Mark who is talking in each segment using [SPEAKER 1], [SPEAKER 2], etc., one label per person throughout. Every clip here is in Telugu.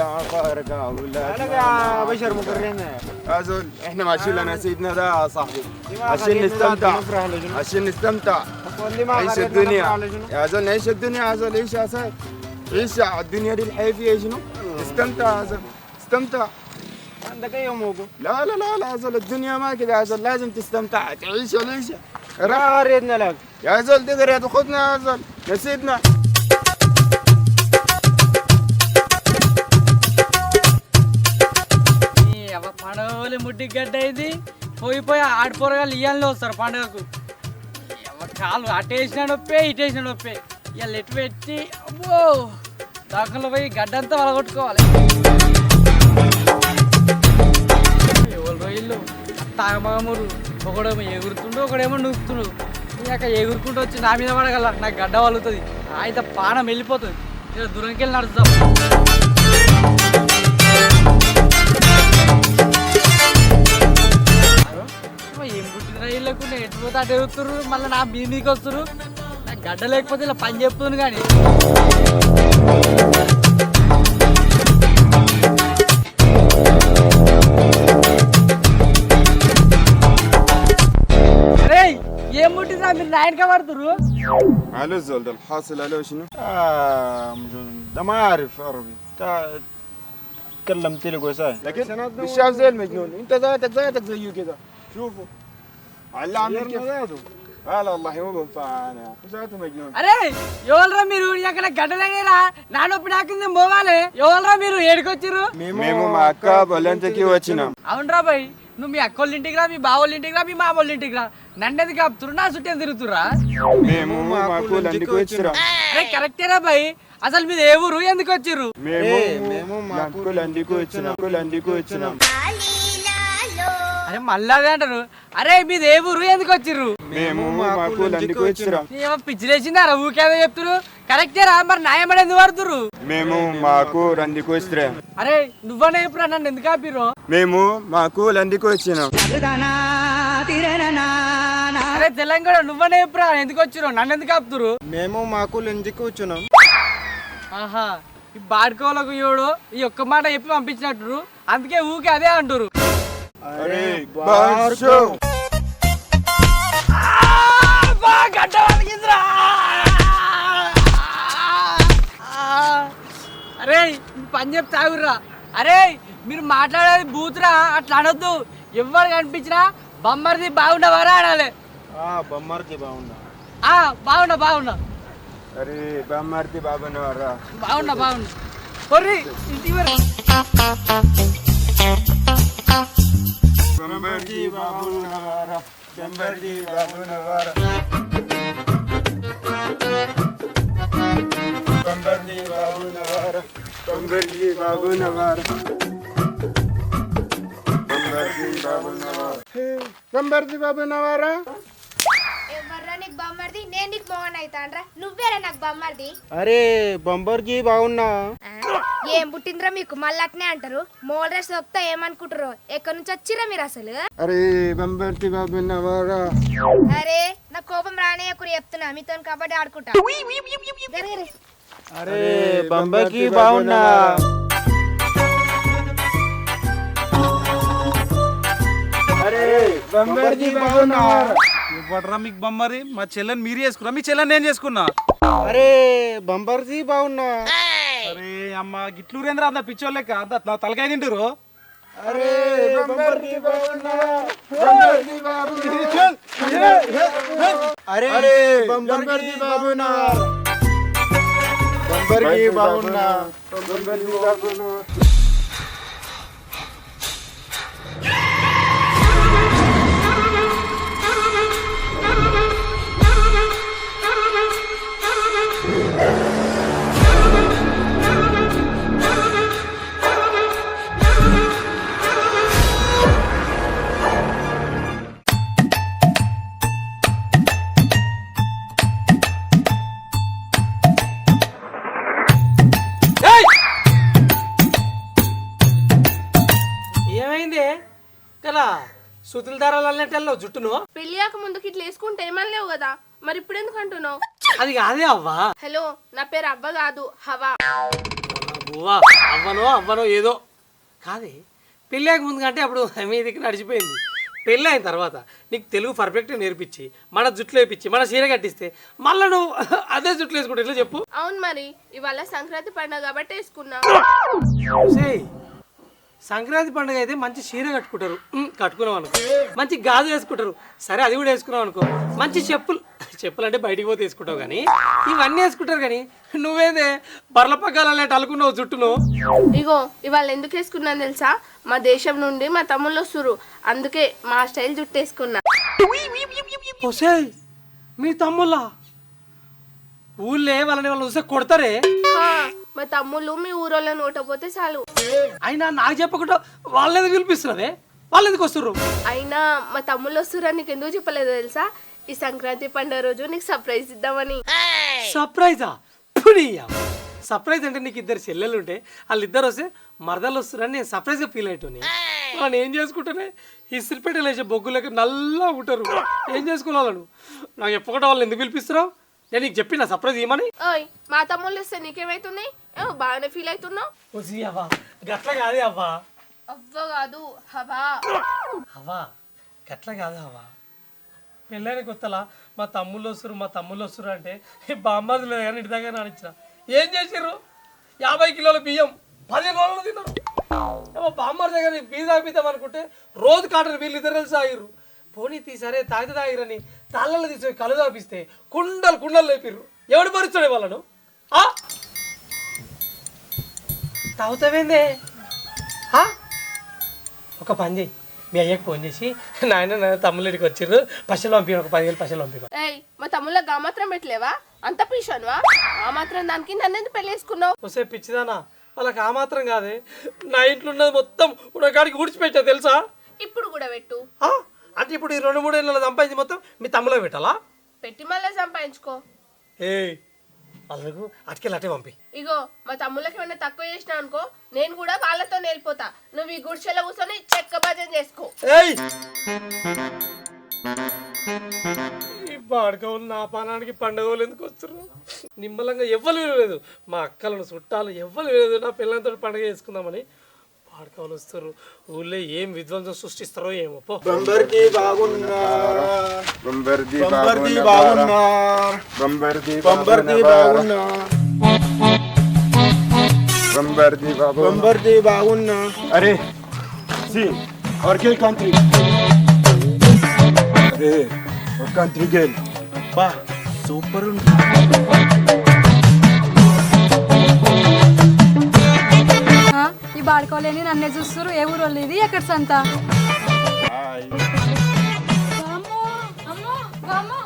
[SPEAKER 1] أكثر مقرين
[SPEAKER 2] يا زول إحنا ماشيين لنا سيدنا ده يا صاحبي. عشان نستمتع. عشان نستمتع. عيش الدنيا. يا زول نعيش الدنيا يا زول عيش يا سيد. عيش الدنيا دي الحياة فيها شنو؟ استمتع يا زول استمتع.
[SPEAKER 1] عندك أي موقف
[SPEAKER 2] لا لا لا لا زول الدنيا ما كده يا زول لازم تستمتع. تعيش العيشة
[SPEAKER 1] ما غريتنا لك.
[SPEAKER 2] يا زول تقدر يا تاخذنا يا زول نسيبنا
[SPEAKER 3] పండగలు ముడ్డి గడ్డ అయింది పోయి పోయి ఆడిపోరగాళ్ళు ఇయ్యాలని వస్తారు పండగకు. కాలు అటేసిన నొప్పే ఇటేసిన నొప్పే. ఇవాళ ఎటు పెట్టి అబ్బో దాకంలో పోయి గడ్డంతా వలగొట్టుకోవాలి. ఎవరు రోజులు తాగమగమురు ఒకడేమో ఎగురుతుండు ఒకడేమో నూపుతుండు ఇక ఎగురుకుంటూ వచ్చి నా మీద పడగల నాకు గడ్డ వలుతుంది అయితే పానం వెళ్ళిపోతుంది. ఇక దూరంకి వెళ్ళి నడుస్తాం. రైళ్ళకు నేను ఎటు పోతే అటు ఎగుతురు మళ్ళీ నా మీ మీదకి వస్తురు నాకు గడ్డ లేకపోతే ఇలా పని చెప్తుంది కానీ అరే ఏం పుట్టిందా మీరు నాయనక పడుతురు
[SPEAKER 2] على الزول ده الحاصل عليه شنو؟
[SPEAKER 1] آه مجنون. ده ما اعرف عربي تا- تكلمت لي قوساي
[SPEAKER 2] لكن مش شايف زي المجنون انت ذاتك ذاتك زيه كده شوفوا
[SPEAKER 3] ఎవరా మీరు? ఎక్కడ గడ్డలేరా నా నొప్పి నాకింది ఎవరా మీరు? ఏడుకొచ్చారు
[SPEAKER 2] మేము మా అక్క వచ్చినాం.
[SPEAKER 3] అవునరా బాయ్ నువ్వు మీ అక్కోళ్ళ ఇంటికి రా మీ బావోళ్ళ ఇంటికి రా మీ మామోళ్ళ ఇంటికి రా. నన్ను ఎందుకు ఆపుతురు నా తిరుగుతురా
[SPEAKER 2] మేము
[SPEAKER 3] మా అక్కోళ్ళ బాయ్ అసలు మీరు ఏ ఊరు? ఎందుకు వచ్చిర్రు?
[SPEAKER 2] మేము
[SPEAKER 1] మేము మా
[SPEAKER 2] అక్కోళ్ళ ఇంటికి వచ్చినాం. అక్కోళ్ళ వచ్చినాం.
[SPEAKER 3] అరే మళ్ళీ అదే అంటారు. అరే మీది ఏ ఊరు? ఎందుకు వచ్చిర్రు?
[SPEAKER 2] మేము
[SPEAKER 3] పిచ్చిలేసిందా రా ఊకేదో చెప్తురు కరెక్టేరా మరి న్యాయమని ఎందుకు పడుతురు
[SPEAKER 2] మేము మాకు లండికి వచ్చినాం.
[SPEAKER 3] అరే నువ్వనే చెప్పురా నన్ను ఎందుకు ఆపిర్రు?
[SPEAKER 2] మేము మాకు లండికి వచ్చినాం.
[SPEAKER 3] అరే తెలంగాణ నువ్వనే చెప్పురా ఎందుకు వచ్చిర్రు? నన్ను ఎందుకు ఆపుతురు
[SPEAKER 1] మేము మాకు లంజికి వచ్చినాం.
[SPEAKER 3] ఆహా ఈ బాడుకోలకు ఇవ్వడు ఈ ఒక్క మాట చెప్పి పంపించినట్టు అందుకే ఊకే అదే అంటారు
[SPEAKER 2] అరే బాషో.
[SPEAKER 3] అరే పని చెప్తే ఆగుర్రా అరే మీరు మాట్లాడేది బూతురా అట్లా అనొద్దు. ఎవరు కనిపించినా బొమ్మరిది బాగుండవారా అనాలి
[SPEAKER 1] ఆ బొమ్మర్ది బాగుందా
[SPEAKER 3] ఆ బాగున్నా బాగున్నా
[SPEAKER 2] అరే బామ్మర్ది బాబనవారా
[SPEAKER 3] బాగున్నా బాగున్నా కొర్రి ఇంటికి వరా
[SPEAKER 2] బామ్మర్ది బాబనవారా బామ్మర్ది బాబనవారా బామ్మర్ది బాబనవారా బామ్మర్ది బాబనవారా బామ్మర్ది బాబనవారా బామ్మర్ది బాబనవారా
[SPEAKER 4] ఎవర్రా నీకు బొమ్మర్ది నేను నీకు మోహన్ అవుతానరా నువ్వేరా నాకు బొమ్మర్ది
[SPEAKER 1] అరే బొంబర్జీ బాగున్నా
[SPEAKER 4] ఆ? ఏం పుట్టిందిరా మీకు? మళ్ళీ అట్నే అంటారు. మోల్ డ్రెస్ వస్తా ఏమనుకుంటారు? ఎక్కడి నుంచి వచ్చిరా మీరు అసలు?
[SPEAKER 2] అరే
[SPEAKER 4] అరే నా కోపం రానేయకురు చెప్తున్నా. మీతో కబడ్డీ ఆడుకుంటా.
[SPEAKER 1] అరే బొంబకి బాగున్నా.
[SPEAKER 2] అరే
[SPEAKER 5] ఇవ్వడరా మీకు బొమ్మరి? మా చెల్లెని మీరు చేసుకున్నా. మీ చెల్లెని నేను చేసుకున్నా.
[SPEAKER 1] అరే బంబర్జీ బాగున్నా.
[SPEAKER 5] అమ్మ గిట్లూరేంద్ర అంత పిచ్చోళ్ళక అంత అట్లా తలకాయ తింటారు
[SPEAKER 2] అరే
[SPEAKER 1] అరే
[SPEAKER 2] బాబునా బాబునా
[SPEAKER 3] సుతుల అన్నట్టు జుట్టును
[SPEAKER 6] పెళ్ళియాక ముందుకి ఇట్లా వేసుకుంటే ఏమనలేవు కదా? మరి ఇప్పుడు ఎందుకు అంటున్నావు?
[SPEAKER 3] అది కాదే అవ్వా.
[SPEAKER 6] హలో నా పేరు అవ్వ కాదు హవా.
[SPEAKER 3] అవ్వనో అవ్వనో ఏదో. కాదే
[SPEAKER 7] పెళ్ళాక ముందు కంటే అప్పుడు మీ దిక్కు నడిచిపోయింది. పెళ్ళి అయిన తర్వాత నీకు తెలుగు పర్ఫెక్ట్గా నేర్పించి మన జుట్లు వేపించి మన చీర కట్టిస్తే మళ్ళీ నువ్వు అదే జుట్లు వేసుకుంటే చెప్పు?
[SPEAKER 6] అవును మరి ఇవాళ సంక్రాంతి పండుగ కాబట్టి వేసుకున్నా.
[SPEAKER 7] సంక్రాంతి పండుగ అయితే మంచి చీర కట్టుకుంటారు. కట్టుకున్నాం అనుకో. మంచి గాజు వేసుకుంటారు. సరే అది కూడా వేసుకున్నాం అనుకో. మంచి చెప్పులు చెప్పులు అంటే బయటికి పోతే వేసుకుంటావు కానీ ఇవన్నీ వేసుకుంటారు కానీ నువ్వేదే? బర్ల పగ్గాల అలుకున్నావు జుట్టును.
[SPEAKER 6] ఇగో ఇవాళ ఎందుకు వేసుకున్నాను తెలుసా? మా దేశం నుండి మా తమ్ముళ్ళు వస్తురు అందుకే మా స్టైల్ జుట్టేసుకున్నా
[SPEAKER 7] ఒసేయ్ మీ తమ్ముళ్ళ? ఊళ్ళే వాళ్ళని వాళ్ళు చూస్తే కొడతారే?
[SPEAKER 6] మా తమ్ముళ్ళు మీ ఊరోళ్ళని ఓటపోతే చాలు.
[SPEAKER 7] అయినా నాకు చెప్పకుండా వాళ్ళని పిలిపిస్తున్నావే? వాళ్ళు ఎందుకు వస్తుర్రు?
[SPEAKER 6] అయినా మా తమ్ముళ్ళు వస్తురని నీకు ఎందుకు చెప్పలేదు తెలుసా? ఈ సంక్రాంతి పండుగ రోజు నీకు సర్ప్రైజ్ ఇద్దామని.
[SPEAKER 7] సర్ప్రైజా పునీయా సర్ప్రైజ్ అంటే నీకు ఇద్దరు చెల్లెలు ఉంటే వాళ్ళిద్దరు వస్తే మరదలు వస్తున్నారని నేను సర్ప్రైజ్గా ఫీల్ అవుతుంది వాళ్ళు ఏం చేసుకుంటానే ఇస్త్రిపేట లేచే బొగ్గులకి నల్లా ఉంటారు. ఏం చేసుకోవాలి నాకు చెప్పకుండా వాళ్ళు ఎందుకు పిలిపిస్తున్నావు? నేను నీకు చెప్పిన సర్ప్రైజ్ ఇవ్వమని?
[SPEAKER 6] ఓయ్ మా తమ్ముళ్ళు వస్తే నీకేమైతున్నాయి? ఏమో బాగానే ఫీల్ అవుతున్నావు?
[SPEAKER 7] వచ్చి అవ్వా. గట్ల కాదే అవ్వా.
[SPEAKER 6] అవ్వ కాదు హవా
[SPEAKER 7] అవ్వా గట్ల కాదు అవ్వా. పెళ్ళైన కొత్తలా మా తమ్ముళ్ళు వస్తారు మా తమ్ముళ్ళు వస్తారు అంటే బామ్మది లేదు కానీ ఇంటి దగ్గర నానిచ్చిన. ఏం చేసిర్రు? యాభై కిలోల బియ్యం పదిహేను రోజులు తిన్నారు. బామ్మర్ దగ్గర బీదా బీదాం అనుకుంటే రోజు కాటలు వీళ్ళు ఇద్దరు కలిసి తాగిర్రు పోనీ తీసరే తాగితే తాగిరని తాళ్ళలో తీసి కళ్ళు తాపిస్తే కుండలు కుండలు లేపిర్రు. ఎవడు భరిస్తాడే వాళ్ళను? ఆ? తాగుతావేందే? ఆ? ఒక పని చేయి. మీ అయ్యకి ఫోన్ చేసి నాయన నా తమ్ముళ్ళకి వచ్చిర్రు. పశువులు పంపి ఒక పదివేలు పశువులు పంపి
[SPEAKER 6] ఏయ్ మా తమ్ముళ్ళ గా మాత్రం పెట్టలేవా? అంత పీషానువా? ఆ మాత్రం దానికి నన్ను పెళ్ళి వేసుకున్నావు
[SPEAKER 7] వస్తే పిచ్చిదానా వాళ్ళకి ఆ మాత్రం కాదే. నా ఇంట్లో ఉన్నది మొత్తం ఉన్న కాడికి ఊడ్చిపెట్టా తెలుసా?
[SPEAKER 6] ఇప్పుడు కూడా పెట్టు.
[SPEAKER 7] ఆ? అంటే ఇప్పుడు ఈ రెండు మూడు ఏళ్ళ సంపాదించి మొత్తం మీ తమ్ములో పెట్టాలా?
[SPEAKER 6] పెట్టి మళ్ళీ సంపాదించుకో.
[SPEAKER 7] ఏ వాళ్ళకు అటుకెళ్ళి అటే పంపి.
[SPEAKER 6] ఇగో మా తమ్ముళ్ళకి ఏమైనా తక్కువ చేసినా అనుకో నేను కూడా వాళ్ళతో నేర్పోతా నువ్వు ఈ గుడిసెలో కూర్చొని చెక్క భజన చేసుకో.
[SPEAKER 7] ఏయ్! ఈ బాడక ఉన్న నా పానానికి పండుగలు ఎందుకు వస్తారు నిమ్మలంగా ఎవ్వరు లేదు మా అక్కలను చుట్టాలు ఎవ్వరు లేదు నా పిల్లలతో పండుగ చేసుకుందామని. ఆడకాలు ఊళ్ళో ఏం విధ్వంసం సృష్టిస్తారో ఏమో
[SPEAKER 1] బొంబర్ది బాగున్నారు
[SPEAKER 2] బొంబర్ది బాగున్నారు
[SPEAKER 1] బాగున్నారు బాగున్నా
[SPEAKER 2] అరే సి అవర్ గేల్ కంట్రీ అరే ఒక కంట్రీ గేల్
[SPEAKER 1] అబ్బా సూపర్ ఉంది
[SPEAKER 8] ఈ బాడుకోలేని నన్నే చూస్తారు ఏ ఊరు వాళ్ళు ఇది? ఎక్కడ సంత? వామ్మో, అమ్మో, వామ్మో.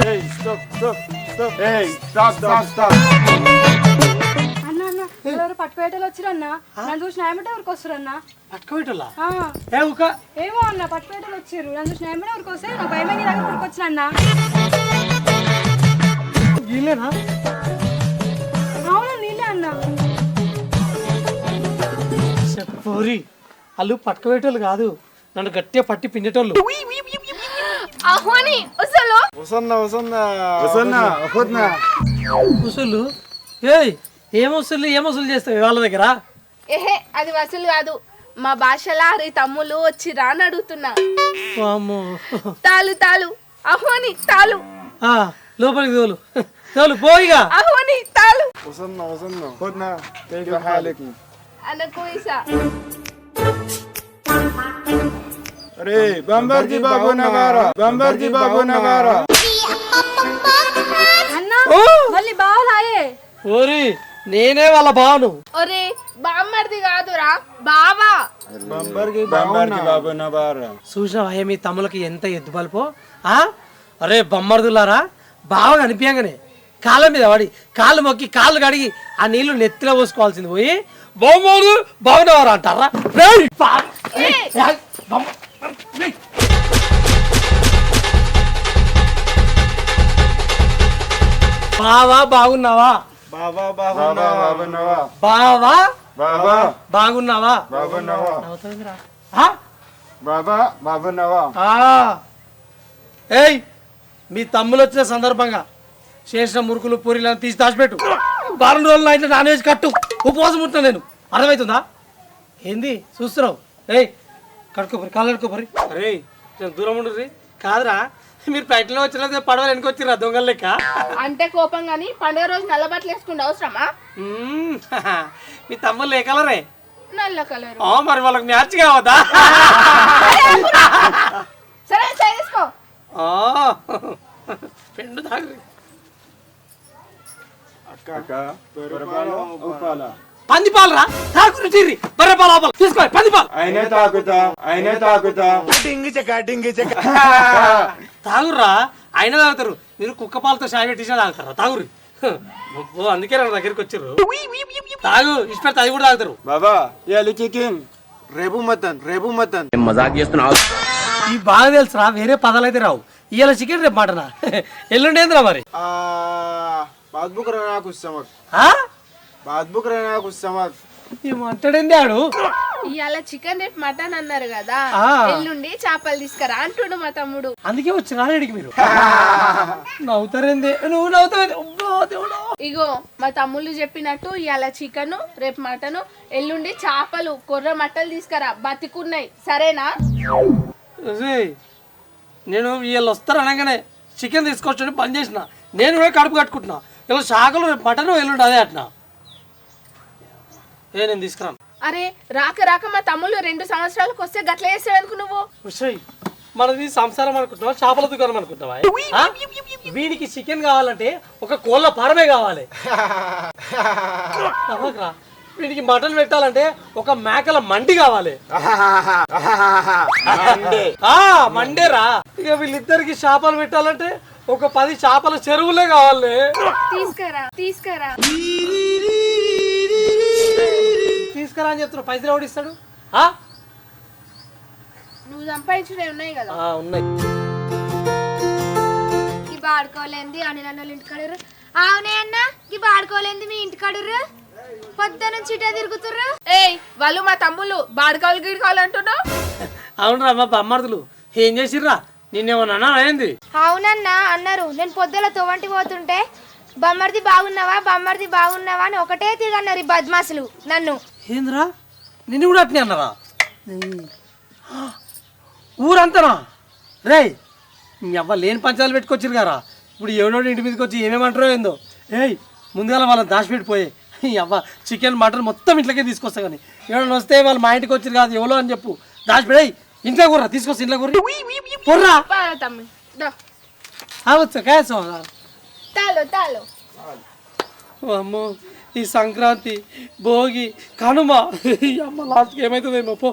[SPEAKER 2] Hey, stop, stop, stop. Hey, stop, stop, stop.
[SPEAKER 8] అన్న అన్న ఎవరు పట్టుకోయేటలు వచ్చిరు అన్న నన్ను చూసి న్యాయమంటే ఎవరికి వస్తారు అన్న
[SPEAKER 7] పట్టుకోబెట్టలా
[SPEAKER 8] ఆ,
[SPEAKER 7] ఏ ఉక
[SPEAKER 8] ఏమో అన్న పట్టుకోయేటలు వచ్చిర్రు. నన్ను చూసి న్యాయమంటే ఎవరికి వస్తే నీ దగ్గర ఊరికి వచ్చిన అన్న
[SPEAKER 7] వాళ్ళు పట్టుకోబెట్టేవాళ్ళు కాదు నన్ను గట్టిగా పట్టి పిండేటోళ్ళు
[SPEAKER 6] ఆహ్వాని అసలు
[SPEAKER 1] వసన్నా వసన్నా
[SPEAKER 2] వసన్నా వసన్నా
[SPEAKER 7] వసూలు ఏయ్ ఏం వసూలు ఏం వసూలు చేస్తావు వాళ్ళ దగ్గర
[SPEAKER 6] ఏహే అది వసూలు కాదు మా భాషలా రీ తమ్ముళ్ళు వచ్చిరా అని అడుగుతున్నా
[SPEAKER 7] వామ్మో
[SPEAKER 6] తాలు తాలు ఆహ్వాని తాలు
[SPEAKER 7] ఆ, లోపలికి తోలు తోలు పోయిగా
[SPEAKER 6] ఆహ్వాని తాలు
[SPEAKER 1] వసన్నా వసన్నా
[SPEAKER 2] خدنا كيف حالك
[SPEAKER 6] అనకు
[SPEAKER 7] అరే నేనే వాళ్ళ
[SPEAKER 6] బాను. బాంబర్ది కాదురా బావా.
[SPEAKER 7] బంబర్జీ మీ తమ్ములకి ఎంత ఎద్దు బల్పో ఆ? అరే బొమ్మర్దులారా బావ కనిపించగానే కాళ్ళ మీద పడి కాళ్ళు మొక్కి కాళ్ళు కడిగి ఆ నీళ్ళు నెత్తిలో పోసుకోవాల్సింది పోయి బొమ్మలు బాగున్నవారు అంటారా? బావా బాగున్నావా? బావా బాగున్నావా?
[SPEAKER 2] బావా బాగున్నావా?
[SPEAKER 7] బాగున్నావా? ఏయ్! మీ తమ్ములు వచ్చిన సందర్భంగా చేసిన మురుకులు పూరీలను తీసి దాచిపెట్టు. వారం రోజులు నా ఇంట్లో నాన్ వెజ్ కట్టు. ఉపవాసం ఉంటున్నా నేను. అర్థమవుతుందా ఏంది? చూస్తున్నావు? ఏయ్ కడుక్కోపరి కాళ్ళు కడుక్కోపరి అరే కొంచెం దూరం ఉండు కాదురా మీరు బయటలో వచ్చిన పడవలు వెనక వచ్చిర్రా దొంగల లెక్క?
[SPEAKER 6] అంటే కోపం కానీ పండుగ రోజు నల్ల బట్టలు వేసుకుంటే అవసరమా.
[SPEAKER 7] మీ తమ్ముళ్ళు ఏ కలరే?
[SPEAKER 6] నల్ల కలర్.
[SPEAKER 7] ఆ, మరి వాళ్ళకి మ్యాచ్ కావద్దా?
[SPEAKER 6] సరే సరే తీసుకో.
[SPEAKER 7] పెండు తాగు పంది పాలరా తాగురు చీరి బర్రె పాలు ఆపాలి తీసుకో పంది పాలు
[SPEAKER 2] అయినా తాకుతా అయినా తాకుతా
[SPEAKER 7] తాగుర్రా. అయినా తాగుతారు. మీరు కుక్క పాలతో చాయ్ పెట్టించినా తాగుతారా? తాగురు ఓ అందుకే నా దగ్గరికి వచ్చారు. తాగు ఇష్టపడితే అది కూడా తాగుతారు.
[SPEAKER 1] బాబా ఇవాళ చికెన్. రేపు మటన్ రేపు మటన్.
[SPEAKER 7] ఈ బాగా తెలుసురా వేరే పదాలు అయితే రావు. ఇవాళ చికెన్ రేపు మటనా? ఎల్లుండి ఏందిరా మరి?
[SPEAKER 1] బాత్ బుక్ నాకు సమక్? బాత్ బుక్ నాకు సమక్
[SPEAKER 7] ఈ మంటడేంది ఆడు?
[SPEAKER 6] ఇవాళ చికెన్ రేపు మటన్ అన్నారు కదా. ఎల్లుండి చేపలు తీసుకురా అంటుండు మా తమ్ముడు.
[SPEAKER 7] అందుకే వచ్చిన ఇడికి మీరు. నవ్వుతారేంది? నువ్వు దేవుడా.
[SPEAKER 6] ఇగో మా తమ్ముళ్ళు చెప్పినట్టు ఇవాళ చికెన్ రేపు మటన్ ఎల్లుండి చేపలు కొర్ర మట్టలు తీసుకురా బతికున్నాయి. సరేనా?
[SPEAKER 7] నేను వీళ్ళు వస్తారు అనగానే చికెన్ తీసుకొచ్చి పని చేసిన. నేను కూడా కడుపు కట్టుకుంటున్నా. ఇలా శాఖలు మటన్ ఎల్లుండి అదే అట్నా ఏ నేను తీసుకురాను.
[SPEAKER 6] అరే రాక రాక మా తమ్ముళ్ళు రెండు సంవత్సరాలకు వస్తే గట్ల చేస్తాడు నువ్వు?
[SPEAKER 7] ఉషయ్ మనది సంసారం అనుకుంటున్నావా? చేపల దుకాణం అనుకుంటున్నావా? ఆ? వీడికి చికెన్ కావాలంటే ఒక కోళ్ళ పారమే కావాలి. వీడికి మటన్ పెట్టాలంటే ఒక మేకల మండి కావాలి. ఆ మండేరా. ఇక వీళ్ళిద్దరికి చేపలు పెట్టాలంటే ఒక పది చేపల చెరువులే కావాలి.
[SPEAKER 4] తీసుకురా తీసుకురా.
[SPEAKER 7] తీసుకురా అని చెప్తున్నా పైసలు ఎవడు ఇస్తాడు? ఆ?
[SPEAKER 6] నువ్వు సంపాదించినవి ఉన్నాయి కదా.
[SPEAKER 7] ఆ, ఉన్నాయి.
[SPEAKER 4] ఈ బాడుకోలేంది అని నన్ను ఇంటికాడరు అవునే అన్న ఈ బాడుకోలేంది మీ ఇంటికాడరు పొద్దు నుంచి ఇటే తిరుగుతుర్రు?
[SPEAKER 6] ఏయ్ వాళ్ళు మా తమ్ముళ్ళు బాడకాలు గిడకాలు అంటున్నావు?
[SPEAKER 7] అవునరా మా బమ్మర్దులు. ఏం చేసిర్రా? నిన్నేమన్నా అయింది.
[SPEAKER 4] అవునన్నా అన్నారు. నేను పొద్దుల తొవంటి పోతుంటే బొమ్మర్ది బాగున్నావా? బొమ్మర్ది బాగున్నావా? అని ఒకటే తిరగన్నారు ఈ బద్మాసులు నన్ను.
[SPEAKER 7] ఏంద్రా? నిన్ను కూడా అట్నే అన్నారా? ఊరంతనా? రే మీ అవ్వ లేని పంచాలు పెట్టుకొచ్చిరు గారా. ఇప్పుడు ఎవడోడు ఇంటి మీదకి వచ్చి ఏమేమంటారో ఏందో. ఏయ్ ముందుగా వాళ్ళని దాచిపెట్టిపోయి ఈ అవ్వ చికెన్ మటన్ మొత్తం ఇంట్లోకే తీసుకొస్తా కానీ ఎవరైనా వస్తే వాళ్ళు మా ఇంటికి వచ్చిరు కాదు ఎవరో అని చెప్పు. దాచిపెడాయి ఇంట్లో కూర్రా తీసుకొస్తా ఇంట్లో కూర్రి. కూర్రా. అవచ్చు కేసం
[SPEAKER 6] తాలో తాలో
[SPEAKER 7] అమ్మో ఈ సంక్రాంతి భోగి కనుమ అమ్మ లాస్ట్కి ఏమవుతుందేమో పో